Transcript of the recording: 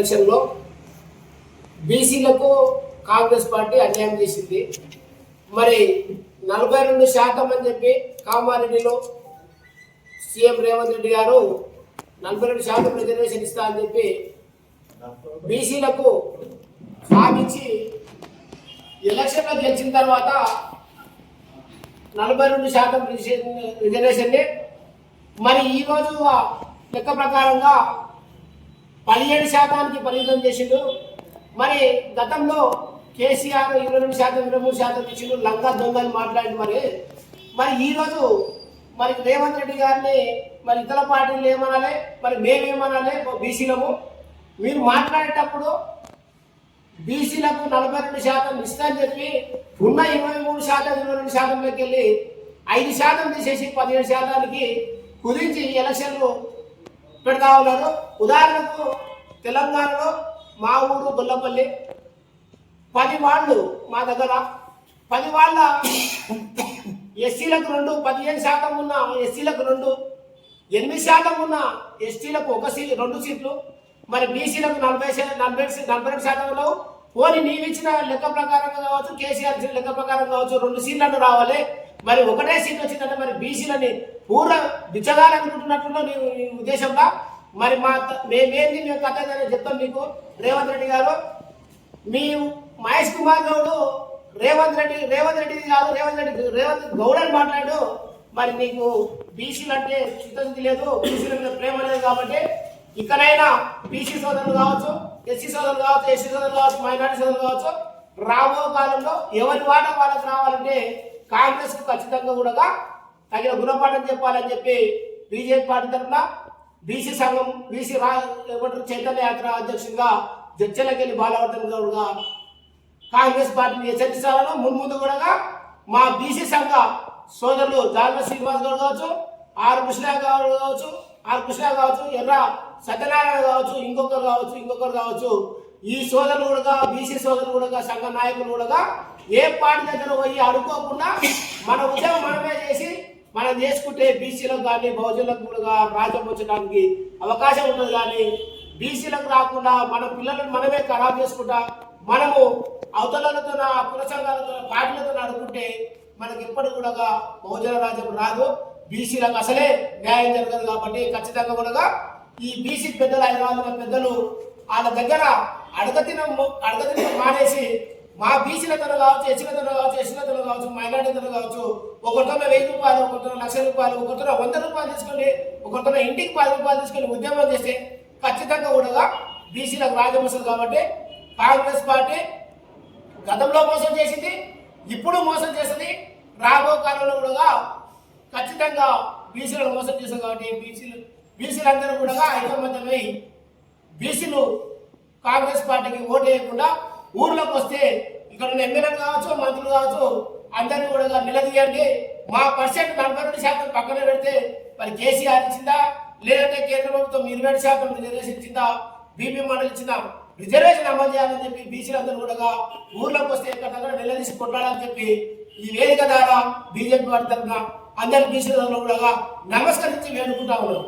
ఎలక్షన్లో బీసీలకు కాంగ్రెస్ పార్టీ అన్యాయం చేసింది. మరి నలభై రెండు శాతం అని చెప్పి కామారెడ్డిలో సీఎం రేవంత్ రెడ్డి గారు నలభై రెండు శాతం రిజర్వేషన్ ఇస్తా అని చెప్పి బీసీలకు హామీచి ఎలక్షన్లో గెలిచిన తర్వాత నలభై రెండు శాతం రిజర్వేషన్ రిజర్వేషన్ని మరి ఈరోజు లెక్క ప్రకారంగా పదిహేడు శాతానికి పరిమితం చేసిండు. మరి గతంలో కేసీఆర్ ఇరవై రెండు శాతం ఇరవై మూడు శాతం ఇచ్చిండు. లంగా దొంగని మాట్లాడి మరి. మరి ఈరోజు మరి రేవంత్ రెడ్డి గారిని మరి ఇతర పార్టీలు ఏమనాలి? మరి మేమేమనాలి? బీసీలము. మీరు మాట్లాడేటప్పుడు బీసీలకు నలభై రెండు శాతం ఇస్తారని చెప్పి ఉన్న ఇరవై మూడు శాతం ఇరవై రెండు శాతంలోకి వెళ్ళి ఐదు శాతం తీసేసి పదిహేడు శాతానికి కుదించి ఎలక్షన్లు పెడతా ఉన్నారు ఉదాహరణకు తెలంగాణలో మా ఊరు గొల్లపల్లి పది వాళ్ళు మా దగ్గర. పది వాళ్ళ ఎస్సీలకు రెండు పదిహేను శాతం ఉన్న ఎస్సీలకు రెండు ఎనిమిది శాతం ఉన్న ఎస్టీలకు ఒక సీట్ రెండు సీట్లు. మరి బీసీలకు నలభై నలభై నలభై రెండు శాతంలో పోనీ నీవిచ్చిన లెక్క ప్రకారంగా కావచ్చు కేసీఆర్ ఇచ్చిన లెక్క ప్రకారం కావచ్చు రెండు సీట్లను రావాలి. మరి ఒకటే సీట్ వచ్చిందంటే మరి బీసీలని పూర్వ బిచ్చగాలనుకుంటున్నట్లు నీ నీ ఉద్దేశంగా? మరి మా త- మేమేంది మేము కట్టేదని చెప్తాం మీకు రేవంత్ రెడ్డి గారు. మీ మహేష్ కుమార్ గౌడ్ రేవంత్ రెడ్డి రేవంత్ రెడ్డి కాదు రేవంత్ రెడ్డి రేవంత్ గౌడ్ అని మాట్లాడు. మరి నీకు బీసీలు అంటే చిత్తశుద్ధి లేదు బీసీల మీద ప్రేమ లేదు కాబట్టి ఇకనైనా బీసీ సోదరులు కావచ్చు ఎస్సీ సోదరులు కావచ్చు ఎస్సీ సోదరులు కావచ్చు మైనార్టీ సోదరులు కావచ్చు రాబో కాలంలో ఎవరి వాట వాళ్ళకి రావాలంటే కాంగ్రెస్కు ఖచ్చితంగా కూడా తగిన గుణపాఠం చెప్పాలని చెప్పి బీజేపీ పార్టీ తరఫున బీసీ సంఘం బీసీ రా చైతన్య యాత్ర అధ్యక్షుడిగా జడ్చలకెళ్ళి బాలవర్ధన్ గౌడ్గా కాంగ్రెస్ పార్టీని హెచ్చరిస్తారని మున్ముందు కూడా మా బీసీ సంఘ సోదరులు జాల శ్రీనివాస్ గౌడ్ కావచ్చు ఆర్ కృష్ణ గౌడ్ కావచ్చు ఆ కృష్ణ కావచ్చు ఎర్ర సత్యనారాయణ కావచ్చు ఇంకొకరు కావచ్చు ఇంకొకరు కావచ్చు ఈ సోదరులు కూడా బీసీ సోదరులు కూడా సంఘ నాయకులు కూడా ఏ పార్టీ దగ్గర పోయి అడుక్కోకుండా మన ఉద్యమం మనమే చేసి మనం చేసుకుంటే బీసీలకు కానీ బహుజనులకు కూడా రాజ్యం వచ్చడానికి అవకాశం ఉంటుంది కానీ బీసీలకు రాకుండా మన పిల్లలను మనమే ఖరాబ్ చేసుకుంటా మనము అవతలతో కుల సంఘాలతో పార్టీలతో అనుకుంటే మనకి ఎప్పటి కూడా బహుజన రాజ్యం రాదు. బీసీలకు అసలే న్యాయం జరగదు కాబట్టి ఖచ్చితంగా కూడా ఈ బీసీ పెద్దలు హైదరాబాద్ పెద్దలు వాళ్ళ దగ్గర అడగతిన అడగతిన మానేసి మా బీసీలతో కావచ్చు ఎస్సీలతో కావచ్చు ఎస్సీలతో కావచ్చు మైనార్టీతో కావచ్చు ఒకరితో వెయ్యి రూపాయలు ఒకరితో లక్ష రూపాయలు ఒకరితో వంద రూపాయలు తీసుకొని ఒకరితో ఇంటికి పది రూపాయలు తీసుకొని ఉద్యమం చేస్తే ఖచ్చితంగా కూడా బీసీలకు రాజ్యం వస్తుంది కాబట్టి కాంగ్రెస్ పార్టీ గతంలో మోసం చేసింది ఇప్పుడు మోసం చేసింది రాబో కాలంలో కూడా ఖచ్చితంగా బీసీలను మోసం చేశారు కాబట్టి బీసీలు బీసీలందరూ కూడా ఐకమత్యమై బీసీలు కాంగ్రెస్ పార్టీకి ఓటు వేయకుండా ఊర్లోకి వస్తే ఇక్కడ ఉన్న ఎమ్మెల్యేలు కావచ్చు మంత్రులు కావచ్చు అందరినీ కూడా నిలదీయండి. మా పర్సెంట్ నలభై రెండు శాతం పక్కన పెడితే మరి కేసీఆర్ ఇచ్చిందా? లేదంటే కేంద్ర ప్రభుత్వం ఇరవై శాతం రిజర్వేషన్ ఇచ్చిందా? బీపీ మండలి ఇచ్చిందా? రిజర్వేషన్ అమలు చేయాలని చెప్పి బీసీలందరూ కూడా ఊర్లోకి వస్తే ఇక్కడ నిలదీసి కొట్టాలని చెప్పి ఈ వేదిక ద్వారా బీజేపీ వారి తరఫున అందరి బీసీలలో కూడా నమస్కరించి వేడుకుంటా ఉన్నాం.